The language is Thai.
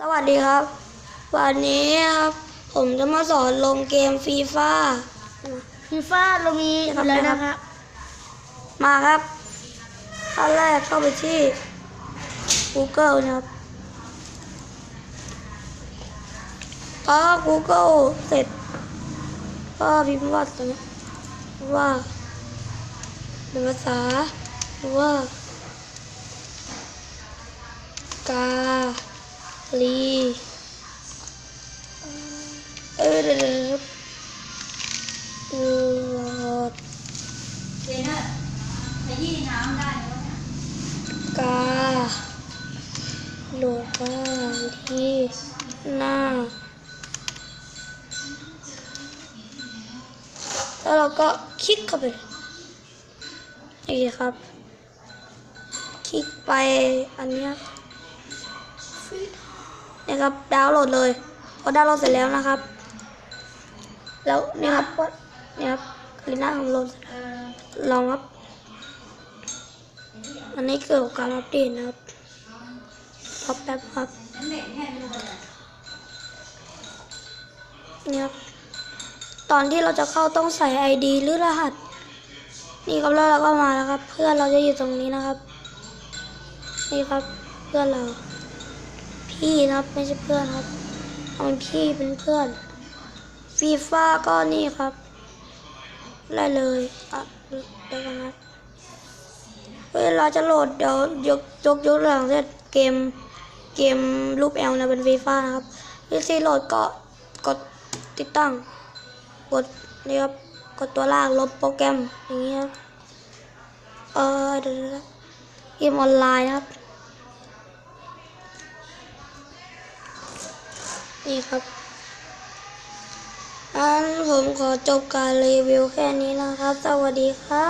สวัสดีครับ วันนี้ครับ ผมจะมาสอนลงเกมฟีฟ่าฟีฟ่าเรามีอยู่แล้วนะครับ มาครับขั้นแรกเข้าไปที่ Google นะครับพอ Google เสร็จก็พิมพ์ว่าตรงนี้ว่าเป็นภาษาหรือว่ากา ลีเออเดี๋ยวเดี๋ยวเดี๋ยวเออเนอร์ขยี้น้ำได้ไหมวะเนี่ยกาโหลดมาที่หน้าแล้วเราก็คลิกเข้าไปนี่ครับ คลิกไปอันเนี่ครับดาวน์โหลดเลยพอดาวน์โหลดเสร็จแล้วนะครับ แล้วนี่ครับก็นี่ครับลีน่าของโหลดเร็จแล้วเองครับอันนี้เกี่ยวกับการอัปเดตนะครับพับแป๊บครับเนี่ยครับตอนที่เราจะเข้าต้องใส่ ID หรือรหัส นี่ครับแล้วเราก็มาแล้วครับ เพื่อนเราจะอยู่ตรงนี้นะครับ นี่ครับเพื่อนเรา พี่ครับไม่ใช่เพื่อนครับเอาเป็นพี่เป็นเพื่อนฟีฟ่าก็นี่ครับได้เลยอะเดี๋ยวกันนะเวลาจะโหลดเดี๋ยวยกยกยกหลังเสร็จเกมเกมรูปแอลนะเป็นฟีฟ่านะครับวิธีโหลดก็กดติดตั้งกดนี่ครับกดตัวลากลบโปรแกรมอย่างเงี้ยเออเดี๋ยวเกมออนไลน์ครับ นี่ครับอันผมขอจบการรีวิวแค่นี้นะครับ สวัสดีครับ